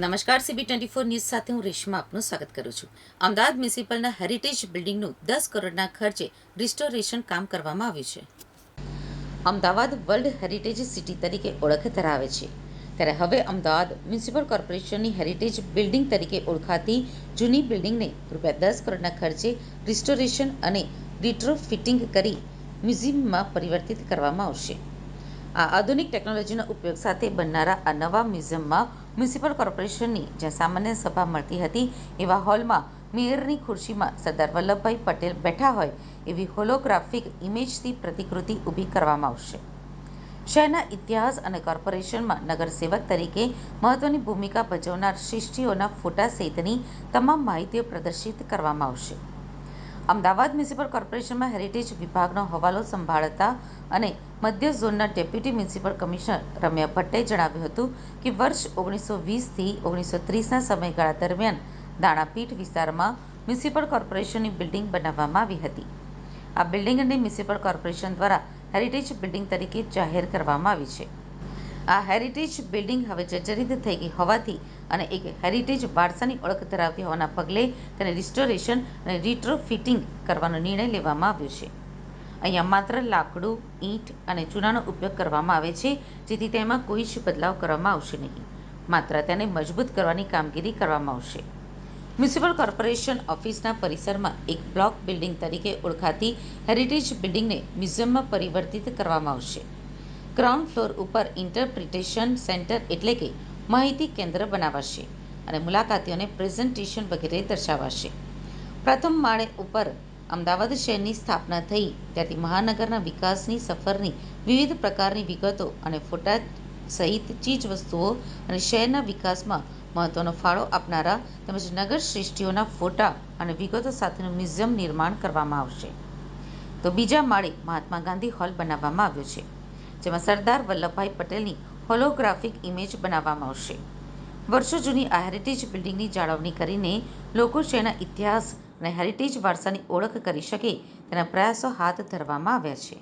નમસ્કાર CB twenty four news સાથે હું રેશમા આપનું સ્વાગત કરું છું. અમદાવાદ મ્યુનિસિપલના હેરિટેજ બિલ્ડિંગનું દસ કરોડના ખર્ચે રિસ્ટોરેશન કામ કરવામાં આવ્યું છે. અમદાવાદ વર્લ્ડ હેરિટેજ સિટી તરીકે ઓળખ ધરાવે છે. ત્યારે હવે અમદાવાદ મ્યુનિસિપલ કોર્પોરેશનની હેરિટેજ બિલ્ડિંગ તરીકે ઓળખાતી જૂની બિલ્ડિંગને રૂપિયા દસ કરોડના ખર્ચે રિસ્ટોરેશન અને રિટ્રોફિટિંગ કરી મ્યુઝિયમમાં પરિવર્તિત કરવામાં આવશે. આ આધુનિક ટેકનોલોજીનો ઉપયોગ સાથે બનનારા આ નવા મ્યુઝિયમમાં મ્યુનિસિપલ કોર્પોરેશનની જ્યાં સામાન્ય સભા મળતી હતી. એવા હોલમાં મેયરની ખુરશીમાં સરદાર વલ્લભભાઈ પટેલ બેઠા હોય એવી હોલોગ્રાફિક ઇમેજથી પ્રતિકૃતિ ઊભી કરવામાં આવશે. શહેરના ઇતિહાસ અને કોર્પોરેશનમાં નગરસેવક તરીકે મહત્વની ભૂમિકા ભજવનાર શિષ્ટીઓના ફોટા સહિતની તમામ માહિતીઓ પ્રદર્શિત કરવામાં આવશે. અમદાવાદ મ્યુનિસિપલ કોર્પોરેશનમાં હેરિટેજ વિભાગનો હવાલો સંભાળતા અને મધ્ય ઝોનના ડેપ્યુટી મ્યુનિસિપલ કમિશનર રમ્યા ભટ્ટે જણાવ્યું હતું કે વર્ષ ઓગણીસો વીસથી ઓગણીસો ત્રીસના સમયગાળા દરમિયાન દાણાપીઠ વિસ્તારમાં મ્યુનિસિપલ કોર્પોરેશનની બિલ્ડિંગ બનાવવામાં આવી હતી. આ બિલ્ડિંગને મ્યુનિસિપલ કોર્પોરેશન દ્વારા હેરિટેજ બિલ્ડિંગ તરીકે જાહેર કરવામાં આવી છે. આ હેરિટેજ બિલ્ડિંગ હવે જર્જરિત થઈ ગઈ હોવાથી અને એક હેરિટેજ વારસાની ઓળખ ધરાવતી હોવાના પગલે તેને રિસ્ટોરેશન અને રિટ્રોફિટિંગ કરવાનો નિર્ણય લેવામાં આવ્યો છે. અહીંયા માત્ર લાકડું, ઈંટ અને ચૂનાનો ઉપયોગ કરવામાં આવે છે, જેથી તેમાં કોઈ જ બદલાવ કરવામાં આવશે નહીં. માત્ર તેને મજબૂત કરવાની કામગીરી કરવામાં આવશે. મ્યુનિસિપલ કોર્પોરેશન ઓફિસના પરિસરમાં એક બ્લોક બિલ્ડિંગ તરીકે ઓળખાતી હેરિટેજ બિલ્ડિંગને મ્યુઝિયમમાં પરિવર્તિત કરવામાં આવશે. ગ્રાઉન્ડ ફ્લોર ઉપર ઇન્ટરપ્રિટેશન સેન્ટર એટલે કે માહિતી કેન્દ્ર બનાવાશે અને મુલાકાતીઓને પ્રેઝન્ટેશન વગેરે દર્શાવાશે. પ્રથમ માળે ઉપર અમદાવાદ શહેરની સ્થાપના થઈ, ત્યારથી મહાનગરના વિકાસની સફરની વિવિધ પ્રકારની વિગતો અને ફોટા સહિત ચીજવસ્તુઓ અને શહેરના વિકાસમાં મહત્વનો ફાળો આપનારા તેમજ નગર શ્રેષ્ઠીઓના ફોટા અને વિગતો સાથેનું મ્યુઝિયમ નિર્માણ કરવામાં આવશે. તો બીજા માળે મહાત્મા ગાંધી હોલ બનાવવામાં આવ્યો છે. જેમાં સરદાર વલ્લભભાઈ પટેલની હોલોગ્રાફિક ઇમેજ બનાવવામાં આવશે. વર્ષો જૂની આ હેરિટેજ બિલ્ડિંગની જાળવણી કરીને લોકો શહેરના ઇતિહાસ અને હેરિટેજ વારસાની ઓળખ કરી શકે તેના પ્રયાસો હાથ ધરવામાં આવ્યા છે.